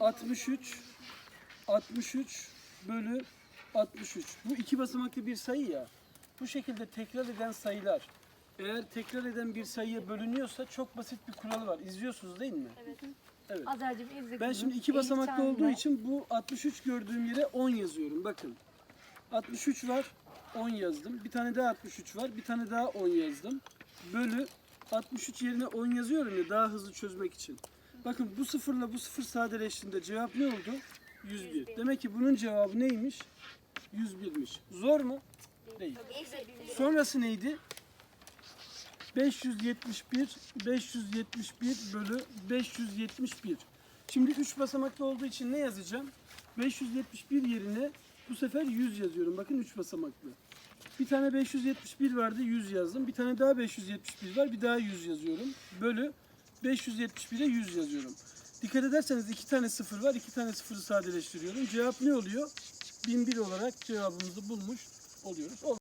63 63 bölü 63. Bu iki basamaklı bir sayı ya. Bu şekilde tekrar eden sayılar eğer tekrar eden bir sayıya bölünüyorsa çok basit bir kuralı var. İzliyorsunuz değil mi? Evet. Evet. Azer'cim izle Ben şimdi iki basamaklı olduğu için bu 63 gördüğüm yere 10 yazıyorum. Bakın. 63 var. 10 yazdım. Bir tane daha 63 var. Bir tane daha 10 yazdım. Bölü 63 yerine 10 yazıyorum ya daha hızlı çözmek için. Bakın bu sıfırla bu sıfır sadeleştiğinde cevap ne oldu? 101. Demek ki bunun cevabı neymiş? 101'miş. Zor mu? Değil. Sonrası neydi? 571 571 bölü 571. Şimdi 3 basamaklı olduğu için ne yazacağım? 571 yerine bu sefer 100 yazıyorum. Bakın 3 basamaklı. Bir tane 571 vardı 100 yazdım. Bir tane daha 571 var bir daha 100 yazıyorum. Bölü 571'e 100 yazıyorum. Dikkat ederseniz iki tane sıfır var. iki tane sıfırı sadeleştiriyorum. Cevap ne oluyor? 1001 olarak cevabımızı bulmuş oluyoruz.